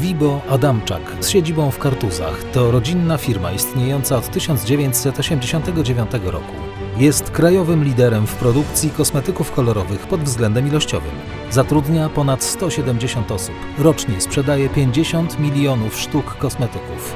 Wibo Adamczak z siedzibą w Kartuzach to rodzinna firma istniejąca od 1989 roku. Jest krajowym liderem w produkcji kosmetyków kolorowych pod względem ilościowym. Zatrudnia ponad 170 osób. Rocznie sprzedaje 50 milionów sztuk kosmetyków.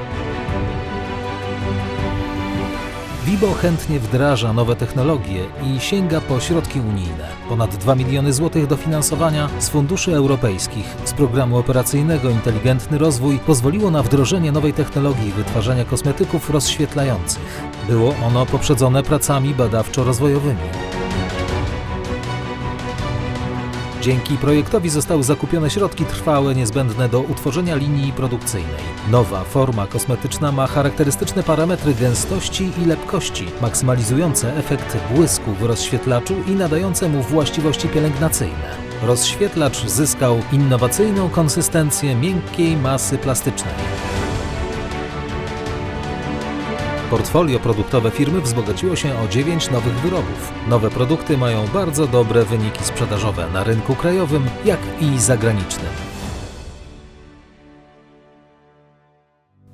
Vibo chętnie wdraża nowe technologie i sięga po środki unijne. Ponad 2 miliony złotych dofinansowania z funduszy europejskich z programu operacyjnego Inteligentny Rozwój pozwoliło na wdrożenie nowej technologii wytwarzania kosmetyków rozświetlających. Było ono poprzedzone pracami badawczo-rozwojowymi. Dzięki projektowi zostały zakupione środki trwałe niezbędne do utworzenia linii produkcyjnej. Nowa forma kosmetyczna ma charakterystyczne parametry gęstości i lepkości, maksymalizujące efekt błysku w rozświetlaczu i nadające mu właściwości pielęgnacyjne. Rozświetlacz zyskał innowacyjną konsystencję miękkiej masy plastycznej. Portfolio produktowe firmy wzbogaciło się o 9 nowych wyrobów. Nowe produkty mają bardzo dobre wyniki sprzedażowe na rynku krajowym, jak i zagranicznym.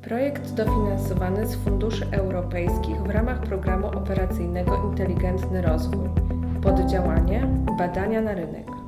Projekt dofinansowany z funduszy europejskich w ramach programu operacyjnego Inteligentny Rozwój. Poddziałanie Badania na rynek.